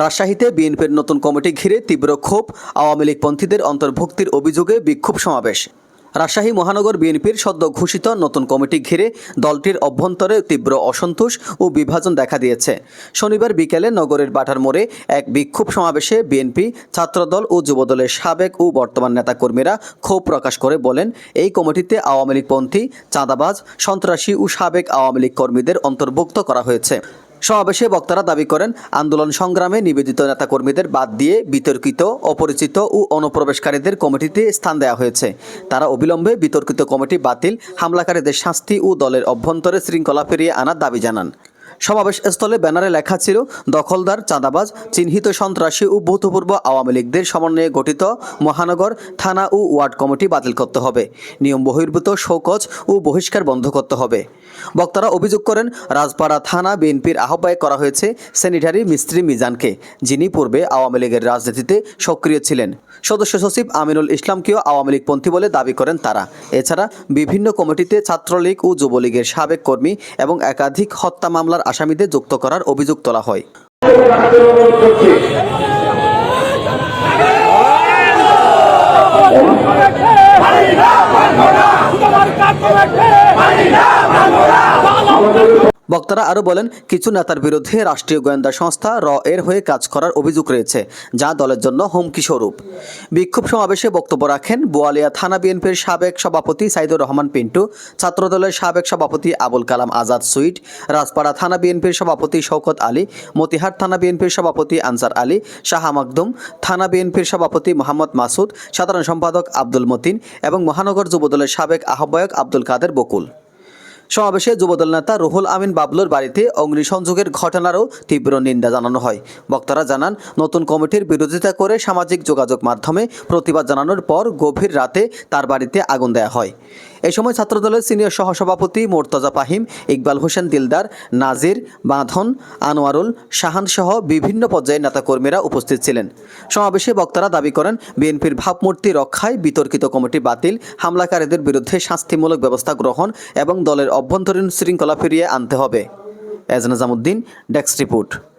রাজশাহীতে বিএনপির নতুন কমিটি ঘিরে তীব্র ক্ষোভ, আওয়ামী লীগপন্থীদের অন্তর্ভুক্তির অভিযোগে বিক্ষোভ সমাবেশ। রাজশাহী মহানগর বিএনপির সদ্য ঘোষিত নতুন কমিটি ঘিরে দলটির অভ্যন্তরে তীব্র অসন্তোষ ও বিভাজন দেখা দিয়েছে। শনিবার বিকেলে নগরের বাটার মোড়ে এক বিক্ষোভ সমাবেশে বিএনপি, ছাত্রদল ও যুবদলের সাবেক ও বর্তমান নেতাকর্মীরা ক্ষোভ প্রকাশ করে বলেন, এই কমিটিতে আওয়ামী লীগপন্থী চাঁদাবাজ, সন্ত্রাসী ও সাবেক আওয়ামী লীগ কর্মীদের অন্তর্ভুক্ত করা হয়েছে। সমাবেশে বক্তারা দাবি করেন, আন্দোলন সংগ্রামে নিবেদিত নেতাকর্মীদের বাদ দিয়ে বিতর্কিত, অপরিচিত ও অনুপ্রবেশকারীদের কমিটিতে স্থান দেওয়া হয়েছে। তারা অবিলম্বে বিতর্কিত কমিটি বাতিল, হামলাকারীদের শাস্তি ও দলের অভ্যন্তরে শৃঙ্খলা ফিরিয়ে আনার দাবি জানান। সমাবেশ স্থলে ব্যানারে লেখা ছিল, দখলদার, চাঁদাবাজ, চিহ্নিত সন্ত্রাসী ও ভূতপূর্ব আওয়ামী লীগদের সমন্বয়ে গঠিত মহানগর, থানা ও ওয়ার্ড কমিটি বাতিল করতে হবে। নিয়ম বহির্ভূত শোকজ ও বহিষ্কার বন্ধ করতে হবে। বক্তারা অভিযোগ করেন, রাজপাড়া থানা বিএনপির আহ্বায়ক করা হয়েছে স্যানিটারি মিস্ত্রি মিজানকে, যিনি পূর্বে আওয়ামী লীগের রাজনীতিতে সক্রিয় ছিলেন। সদস্য সচিব আমিনুল ইসলামকেও আওয়ামী লীগপন্থী বলে দাবি করেন তারা। এছাড়া বিভিন্ন কমিটিতে ছাত্রলীগ ও যুবলীগের সাবেক কর্মী এবং একাধিক হত্যা মামলার আসামিদের যুক্ত করার অভিযোগ তোলা হয়। বক্তারা আরও বলেন, কিছু নেতার বিরুদ্ধে রাষ্ট্রীয় গোয়েন্দা সংস্থা র এর হয়ে কাজ করার অভিযোগ রয়েছে, যা দলের জন্য হুমকি স্বরূপ বিক্ষোভ সমাবেশে বক্তব্য রাখেন বোয়ালিয়া থানা বিএনপির সাবেক সভাপতি সাইদুর রহমান পিন্টু, ছাত্রদলের সাবেক সভাপতি আবুল কালাম আজাদ সুইট, রাজপাড়া থানা বিএনপির সভাপতি শওকত আলী, মতিহার থানা বিএনপির সভাপতি আনসার আলী, শাহ মাকদুম, থানা বিএনপির সভাপতি মোহাম্মদ মাসুদ, সাধারণ সম্পাদক আব্দুল মতিন এবং মহানগর যুবদলের সাবেক আহ্বায়ক আব্দুল কাদের বকুল। সমাবেশে যুবদল নেতা রুহুল আমিন বাবলুর বাড়িতে অগ্নিসংযোগের ঘটনারও তীব্র নিন্দা জানানো হয়। বক্তারা জানান, নতুন কমিটির বিরোধিতা করে সামাজিক যোগাযোগ মাধ্যমে প্রতিবাদ জানানোর পর গভীর রাতে তার বাড়িতে আগুন দেয়া হয়। এ সময় ছাত্রদলের সিনিয়র সহসভাপতি মোর্তজা পাহিম ইকবাল হোসেন দিলদার, নাজির, বাঁধন, আনোয়ারুল, শাহান সহ বিভিন্ন পর্যায়ের নেতাকর্মীরা উপস্থিত ছিলেন। সমাবেশে বক্তারা দাবি করেন, বিএনপির ভাবমূর্তি রক্ষায় বিতর্কিত কমিটি বাতিল, হামলাকারীদের বিরুদ্ধে শাস্তিমূলক ব্যবস্থা গ্রহণ এবং দলের অভ্যন্তরীণ শৃঙ্খলা ফিরিয়ে আনতে হবে। এজনাজামুদ্দিন ডেস্ক রিপোর্ট।